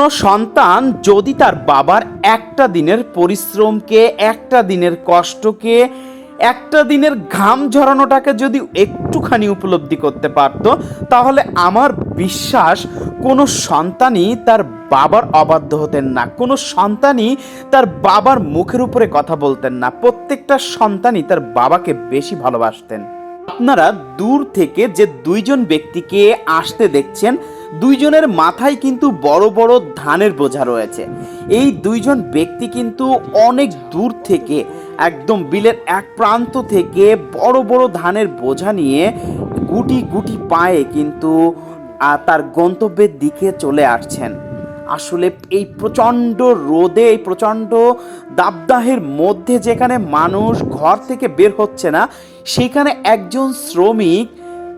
কোনো সন্তান যদি তার বাবার একটা দিনের পরিশ্রমকে, একটা দিনের কষ্টকে, একটা দিনের ঘাম ঝরানোটাকে যদি একটুখানি উপলব্ধি করতে পারত, তাহলে আমার বিশ্বাস কোনো সন্তানই তার বাবার অবাধ্য হতেন না। কোনো সন্তানই তার বাবার মুখের উপরে কথা বলতেন না। প্রত্যেকটা সন্তানই তার বাবাকে বেশি ভালোবাসতেন। আপনারা দূর থেকে যে দুইজন ব্যক্তিকে আসতে দেখছেন দুইজনের মাথায় কিন্তু বড় বড় ধানের বোঝা রয়েছে। এই দুইজন ব্যক্তি কিন্তু অনেক দূর থেকে, একদম বিলের এক প্রান্ত থেকে বড় বড় ধানের বোঝা নিয়ে গুটি গুটি পায়ে কিন্তু তার গন্তব্যের দিকে চলে আসছেন। আসলে এই প্রচণ্ড রোদে, এই প্রচণ্ড দাবদাহের মধ্যে যেখানে মানুষ ঘর থেকে বের হচ্ছে না, সেখানে একজন শ্রমিক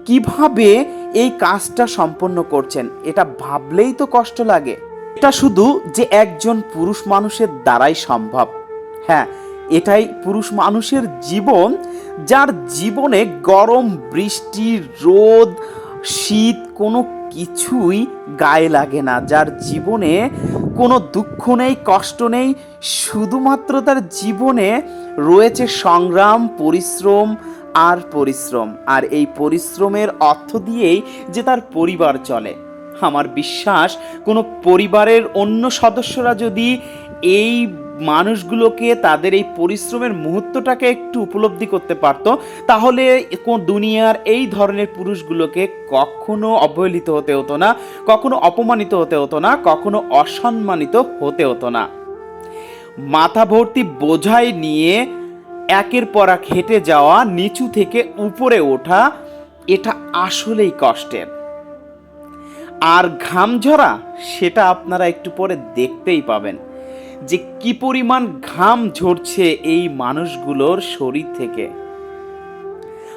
কীভাবে এই কাজটা সম্পন্ন করছেন। এটা ভাবলেই তো কষ্ট লাগে। এটা শুধু যে একজন পুরুষ মানুষের দ্বারাই সম্ভব। হ্যাঁ এটাই পুরুষ মানুষের জীবন, যার জীবনে গরম, বৃষ্টি, রোদ, শীত কোনো কিছুই গায়ে লাগে না। যার জীবনে কোনো দুঃখ নেই, কষ্ট নেই, শুধুমাত্র তার জীবনে রয়েছে সংগ্রাম, পরিশ্রম আর পরিশ্রম। আর এই পরিশ্রমের অর্থ দিয়েই যে তার পরিবার চলে। আমার বিশ্বাস, কোনো পরিবারের অন্য সদস্যরা যদি এই মানুষগুলোকে তাদের এই পরিশ্রমের মুহূর্তটাকে একটু উপলব্ধি করতে পারতো, তাহলে দুনিয়ার এই ধরনের পুরুষগুলোকে কখনো অবহেলিত হতে হতো না, কখনো অপমানিত হতে হতো না, কখনো অসম্মানিত হতে হতো না। মাথা ভর্তি বোঝাই নিয়ে একের পর এক হেঁটে যাওয়া, নিচু থেকে উপরে ওঠা, এটা আসলেই কষ্টের। আর ঘাম ঝরা, সেটা আপনারা একটু পরে দেখতেই পাবেন যে কি পরিমাণ ঘাম ঝরছে এই মানুষগুলোর শরীর থেকে।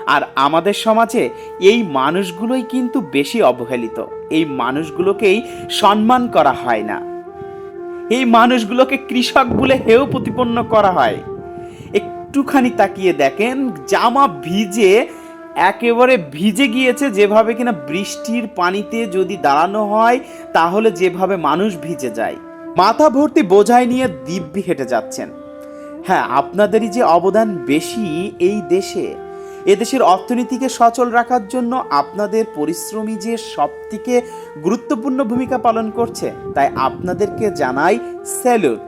আর আমাদের সমাজে এই মানুষগুলোই কিন্তু বেশি অবহেলিত। এই মানুষগুলোকেই সম্মান করা হয় না। এই মানুষগুলোকে কৃষক বলে হেও প্রতিপন্ন করা হয়। একটুখানি তাকিয়ে দেখেন, জামা ভিজে একেবারে ভিজে গিয়েছে, যেভাবে কিনা বৃষ্টির পানিতে যদি দাঁড়ানো হয়, তাহলে যেভাবে মানুষ ভিজে যায়। মাথা ভর্তি বোঝাই নিয়ে দিব্যি হেঁটে যাচ্ছেন। হ্যাঁ আপনাদেরই যে অবদান বেশি এই দেশে। এদেশের অর্থনীতিকে সচল রাখার জন্য আপনাদের পরিশ্রমী যে সবথেকে গুরুত্বপূর্ণ ভূমিকা পালন করছে, তাই আপনাদেরকে জানাই স্যালুট।